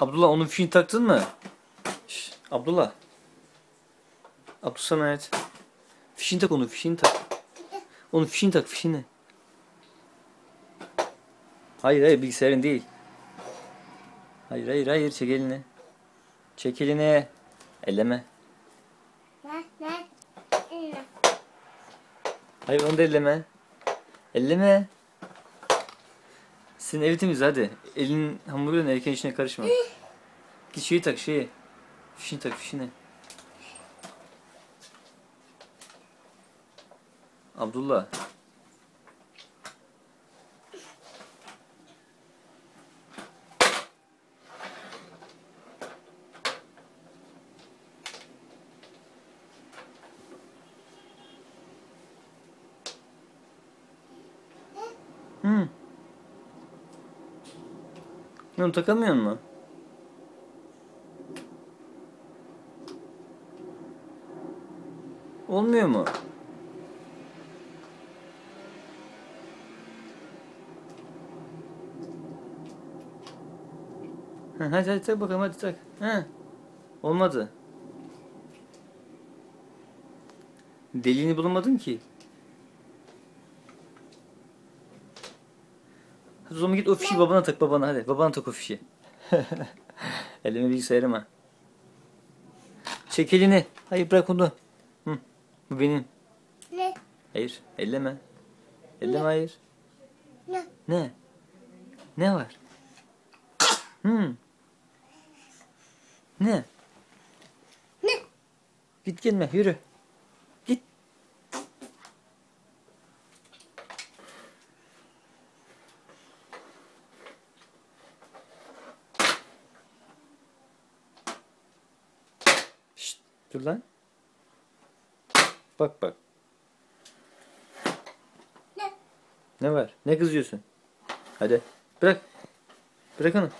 Abdullah onun fişini taktın mı? Şş, Abdullah. Abdullah sana et. Fişini tak onu fişini tak. Onun fişini tak fişini. Hayır hayır bilgisayarın değil. Hayır hayır hayır çek elini. Çek elini. Elleme. Hayır onu da elleme. Elleme. Senin evi temiz hadi. Elin hamuruyla erken içine karışma. Git şeyi tak şeyi. Fişini tak fişini. Abdullah. Hı. Onu takamıyor mu? Olmuyor mu? Ha, hadi hadi tak bakalım hadi tak. Ha. Olmadı. Deliğini bulamadın ki. Zaman git o fişi babana tak babana hadi. Babana tak o fişi. Elime bilgisayarım ha. Çek elini. Hayır bırak onu. Hı. Bu benim. Ne? Hayır. Elleme. Elleme hayır. Ne? Ne? Ne var? Hmm. Ne? Ne? Git gelme yürü. Git. Şşt, dur lan. Bak bak. Ne? Ne var? Ne kızıyorsun? Hadi bırak. Bırak onu.